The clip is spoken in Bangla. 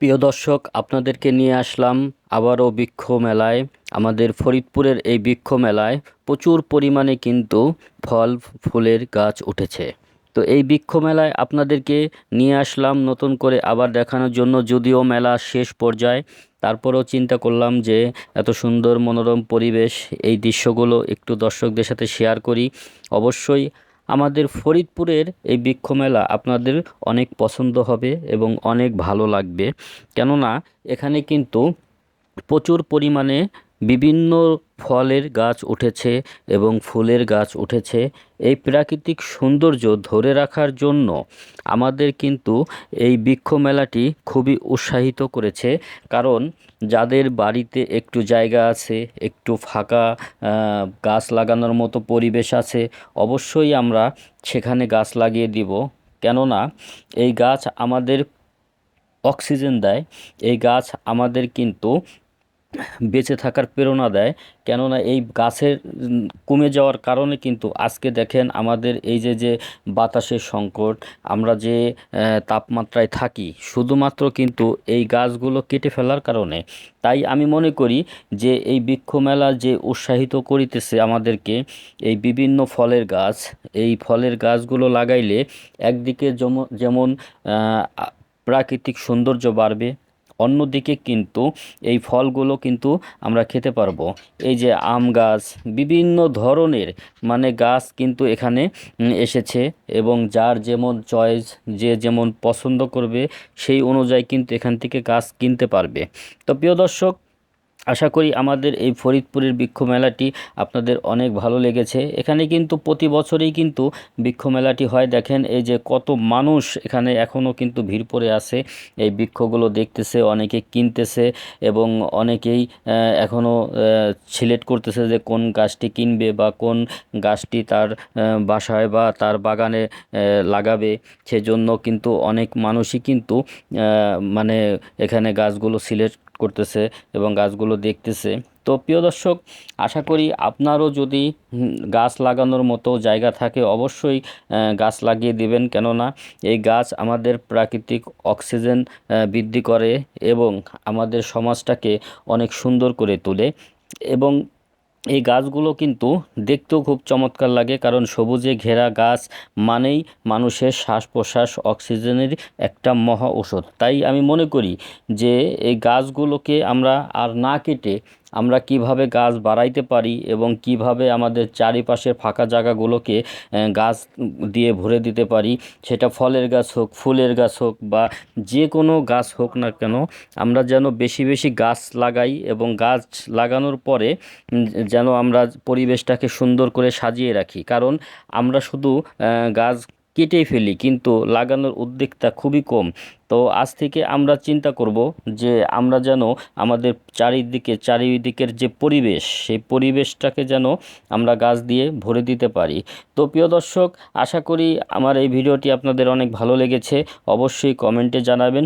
প্রিয় দর্শক, আপনাদেরকে নিয়ে আসলাম আবারও বৃক্ষ মেলায় আমাদের ফরিদপুরের এই বৃক্ষ মেলায় প্রচুর পরিমাণে কিন্তু ফল, ফুলের গাছ উঠেছে। তো এই বৃক্ষ মেলায় আপনাদেরকে নিয়ে আসলাম নতুন করে আবার দেখানোর জন্য। যদিও মেলা শেষ পর্যায়ে, তারপরেও চিন্তা করলাম যে এত সুন্দর মনোরম পরিবেশ, এই দৃশ্যগুলো একটু দর্শকদের সাথে শেয়ার করি। অবশ্যই আমাদের ফরিদপুরের এই বৃক্ষ মেলা আপনাদের অনেক পছন্দ হবে এবং অনেক ভালো লাগবে। কেননা এখানে কিন্তু প্রচুর পরিমাণে বিভিন্ন ফলের গাছ উঠেছে এবং ফুলের গাছ উঠেছে। এই প্রাকৃতিক সৌন্দর্য ধরে রাখার জন্য আমাদের কিন্তু এই বৃক্ষ মেলাটি খুবই উৎসাহিত করেছে। কারণ যাদের বাড়িতে একটু জায়গা আছে, একটু ফাঁকা গাছ লাগানোর মতো পরিবেশ আছে, অবশ্যই আমরা সেখানে গাছ লাগিয়ে দিব। কেননা এই গাছ আমাদের অক্সিজেন দেয়। এই গাছ আমাদের কিন্তু বেঁচে থাকার প্রেরণা দেয়। কেননা এই গাছের কমে যাওয়ার কারণে কিন্তু আজকে দেখেন আমাদের এই যে যে বাতাসের সংকট, আমরা যে তাপমাত্রায় থাকি, শুধুমাত্র কিন্তু এই গাছগুলো কেটে ফেলার কারণে। তাই আমি মনে করি যে, এই বৃক্ষ মেলা যে উৎসাহিত করিতেছে আমাদেরকে, এই বিভিন্ন ফলের গাছ, এই ফলের গাছগুলো লাগাইলে একদিকে যেমন প্রাকৃতিক সৌন্দর্য বাড়বে অন্যদিকে কিন্তু এই ফলগুলো কিন্তু আমরা খেতে পারব। এই যে আম গাছ, বিভিন্ন ধরনের মানে গাছ কিন্তু এখানে এসেছে এবং যার যেমন চয়েস, যে যেমন পছন্দ করবে, সেই অনুযায়ী কিন্তু এখান থেকে গাছ কিনতে পারবে। তো প্রিয় দর্শক আশা করি আমাদের এই ফরিদপুরের বৃক্ষ মেলাটি আপনাদের অনেক ভালো লেগেছে। এখানে কিন্তু প্রতি বছরেই কিন্তু বৃক্ষ মেলাটি হয়। দেখেন এই যে কত মানুষ এখানে এখনও কিন্তু ভিড় পড়ে আছে। এই বৃক্ষগুলো দেখতেছে, অনেকে কিনতেছে এবং অনেকেই এখনও সিলেক্ট করতেছে যে কোন গাছটি কিনবে বা কোন গাছটি তার বাসায় বা তার বাগানে লাগাবে। সেজন্য কিন্তু অনেক মানুষই কিন্তু মানে এখানে গাছগুলো সিলেক্ট করতেছে এবং গাছগুলো দেখতেছে। তো প্রিয় দর্শক, আশা করি আপনারও যদি গাছ লাগানোর মতো জায়গা থাকে অবশ্যই গাছ লাগিয়ে দিবেন। কেননা এই গাছ আমাদের প্রাকৃতিক অক্সিজেন বৃদ্ধি করে এবং আমাদের সমাজটাকে অনেক সুন্দর করে তোলে। এবং এই গাছগুলো কিন্তু দেখতেও খুব চমৎকার লাগে, কারণ সবুজে ঘেরা গাছ মানেই মানুষের শ্বাস প্রশ্বাস অক্সিজেনের একটা মহা ওষুধ তাই আমি মনে করি যে এই গাছগুলোকে আমরা আর না কেটে আমরা কীভাবে গাছ বাড়াইতে পারি এবং কীভাবে আমাদের চারিপাশের ফাঁকা জায়গাগুলোকে গাছ দিয়ে ভরে দিতে পারি, সেটা ফলের গাছ হোক, ফুলের গাছ হোক বা যে কোনো গাছ হোক না কেন, আমরা যেন বেশি বেশি গাছ লাগাই এবং গাছ লাগানোর পরে যেন আমরা পরিবেশটাকে সুন্দর করে সাজিয়ে রাখি। কারণ আমরা শুধু গাছ কেটেই ফেলি, কিন্তু লাগানোর উদ্যোগটা খুবই কম। তো আজ থেকে আমরা চিন্তা করব যে আমরা যেন আমাদের চারিদিকে, চারিদিকের যে পরিবেশ, সেই পরিবেশটাকে যেন আমরা গাছ দিয়ে ভরে দিতে পারি। তো প্রিয় দর্শক, আশা করি আমার এই ভিডিওটি আপনাদের অনেক ভালো লেগেছে। অবশ্যই কমেন্টে জানাবেন।